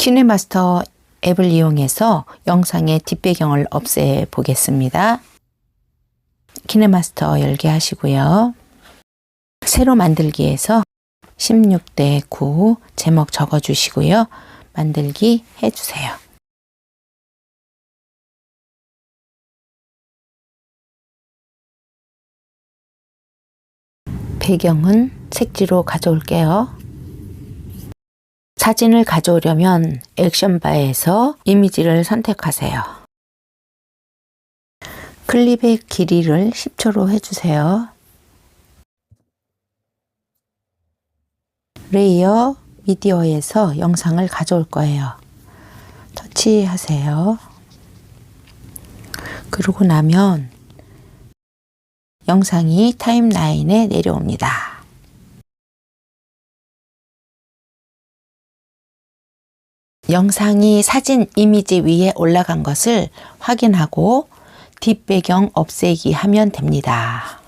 키네마스터 앱을 이용해서 영상의 뒷배경을 없애 보겠습니다. 키네마스터 열게 하시고요. 새로 만들기에서 16대 9 제목 적어 주시고요. 만들기 해주세요. 배경은 색지로 가져올게요. 사진을 가져오려면 액션바에서 이미지를 선택하세요. 클립의 길이를 10초로 해주세요. 레이어 미디어에서 영상을 가져올 거예요. 터치하세요. 그러고 나면 영상이 타임라인에 내려옵니다. 영상이 사진 이미지 위에 올라간 것을 확인하고 뒷배경 없애기 하면 됩니다.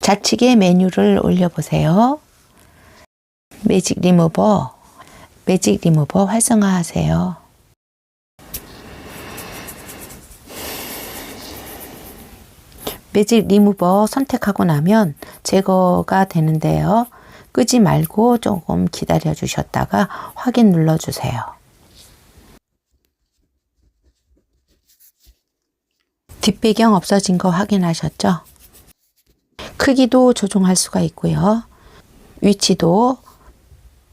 좌측에 메뉴를 올려보세요. 매직 리무버, 매직 리무버 활성화하세요. 매직 리무버 선택하고 나면 제거가 되는데요. 끄지 말고 조금 기다려 주셨다가 확인 눌러 주세요. 뒷배경 없어진 거 확인하셨죠? 크기도 조정할 수가 있고요. 위치도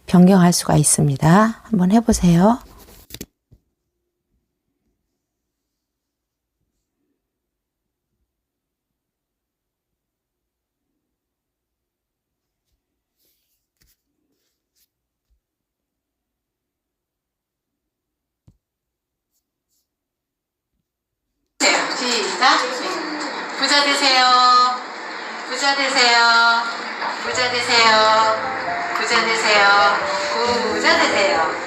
변경할 수가 있습니다. 한번 해보세요. 시작. 부자 되세요. 부자 되세요. 부자 되세요. 부자 되세요. 부자 되세요.